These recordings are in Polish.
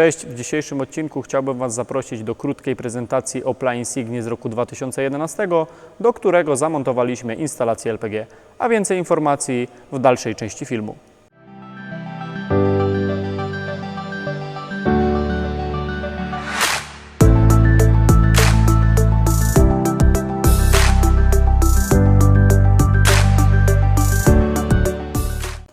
Cześć, w dzisiejszym odcinku chciałbym Was zaprosić do krótkiej prezentacji Opla Insigni z roku 2011, do którego zamontowaliśmy instalację LPG, a więcej informacji w dalszej części filmu.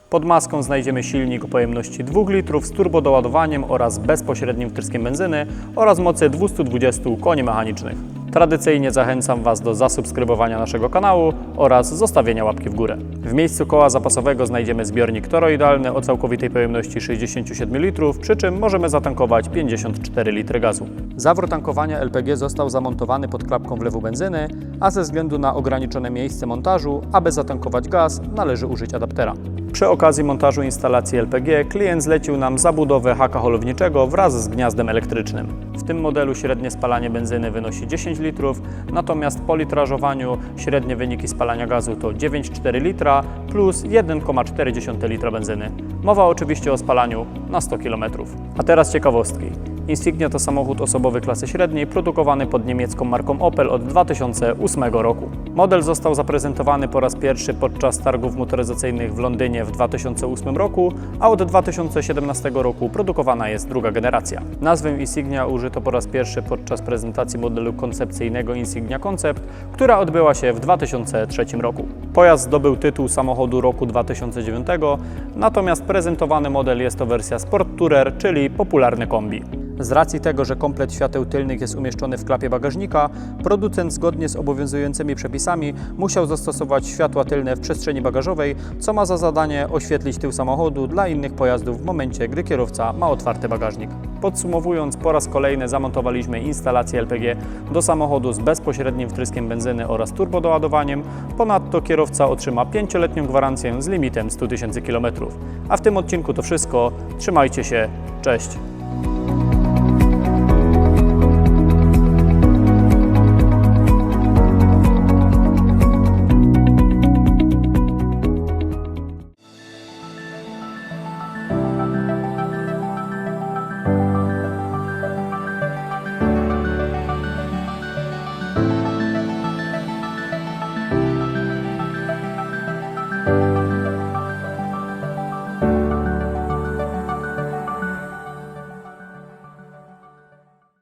Pod maską znajdziemy silnik o pojemności 2 litrów z turbodoładowaniem oraz bezpośrednim wtryskiem benzyny oraz mocy 220 koni mechanicznych. Tradycyjnie zachęcam Was do zasubskrybowania naszego kanału oraz zostawienia łapki w górę. W miejscu koła zapasowego znajdziemy zbiornik toroidalny o całkowitej pojemności 67 litrów, przy czym możemy zatankować 54 litry gazu. Zawór tankowania LPG został zamontowany pod klapką wlewu benzyny, a ze względu na ograniczone miejsce montażu, aby zatankować gaz, należy użyć adaptera. Przy okazji montażu instalacji LPG klient zlecił nam zabudowę haka holowniczego wraz z gniazdem elektrycznym. W tym modelu średnie spalanie benzyny wynosi 10 litrów, natomiast po litrażowaniu średnie wyniki spalania gazu to 9,4 litra plus 1,4 litra benzyny. Mowa oczywiście o spalaniu na 100 km. A teraz ciekawostki. Insignia to samochód osobowy klasy średniej, produkowany pod niemiecką marką Opel od 2008 roku. Model został zaprezentowany po raz pierwszy podczas targów motoryzacyjnych w Londynie w 2008 roku, a od 2017 roku produkowana jest druga generacja. Nazwę Insignia użyto po raz pierwszy podczas prezentacji modelu koncepcyjnego Insignia Concept, która odbyła się w 2003 roku. Pojazd zdobył tytuł samochodu roku 2009, natomiast prezentowany model jest to wersja Sport Tourer, czyli popularny kombi. Z racji tego, że komplet świateł tylnych jest umieszczony w klapie bagażnika, producent zgodnie z obowiązującymi przepisami musiał zastosować światła tylne w przestrzeni bagażowej, co ma za zadanie oświetlić tył samochodu dla innych pojazdów w momencie, gdy kierowca ma otwarty bagażnik. Podsumowując, po raz kolejny zamontowaliśmy instalację LPG do samochodu z bezpośrednim wtryskiem benzyny oraz turbodoładowaniem. Ponadto kierowca otrzyma 5-letnią gwarancję z limitem 100 000 km. A w tym odcinku to wszystko. Trzymajcie się. Cześć!